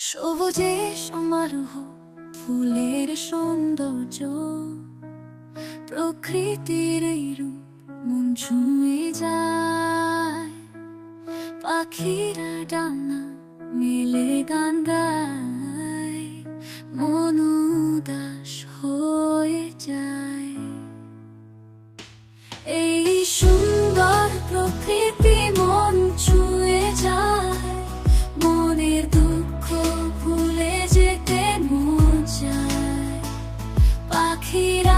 সবুজে সমারোহ ফুলের সৌন্দর্য। প্রকৃতির রূপ মন ছুঁয়ে যায়। পাখিরা ডানা মেলে গান গায়। পাখিরা ডান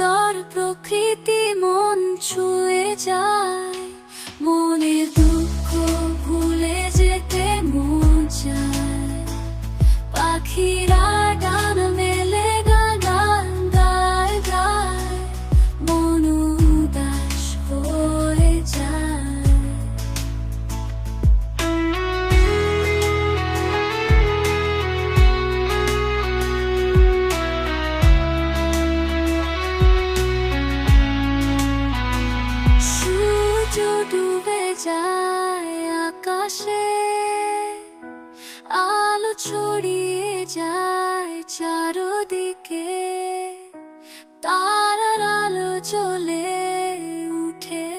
সুন্দর প্রকৃতি মন ছুঁয়ে যায়। যায় আকাশে, আলো ছড়িয়ে যায় চারদিকে। তারার আলো চলে উঠে।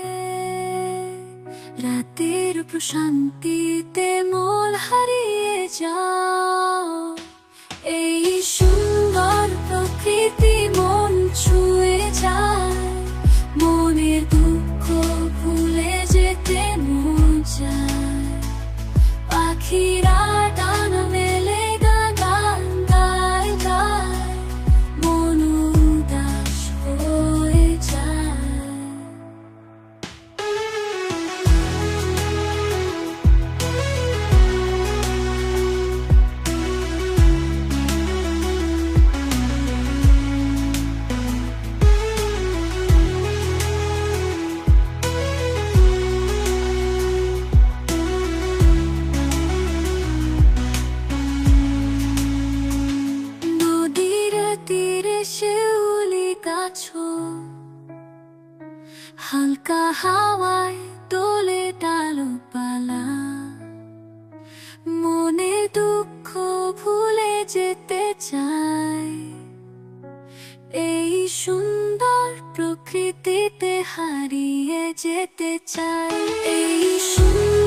রাতের প্রশান্তিতে মোল হারিয়ে যাও পাখিরা শিউলি গাছ হালকা হাওয়ায় দোলে ডালপালা। মনে দুঃখ ভুলে যেতে চাই এই সুন্দর প্রকৃতিতে হারিয়ে যেতে চাই এই সুন্দর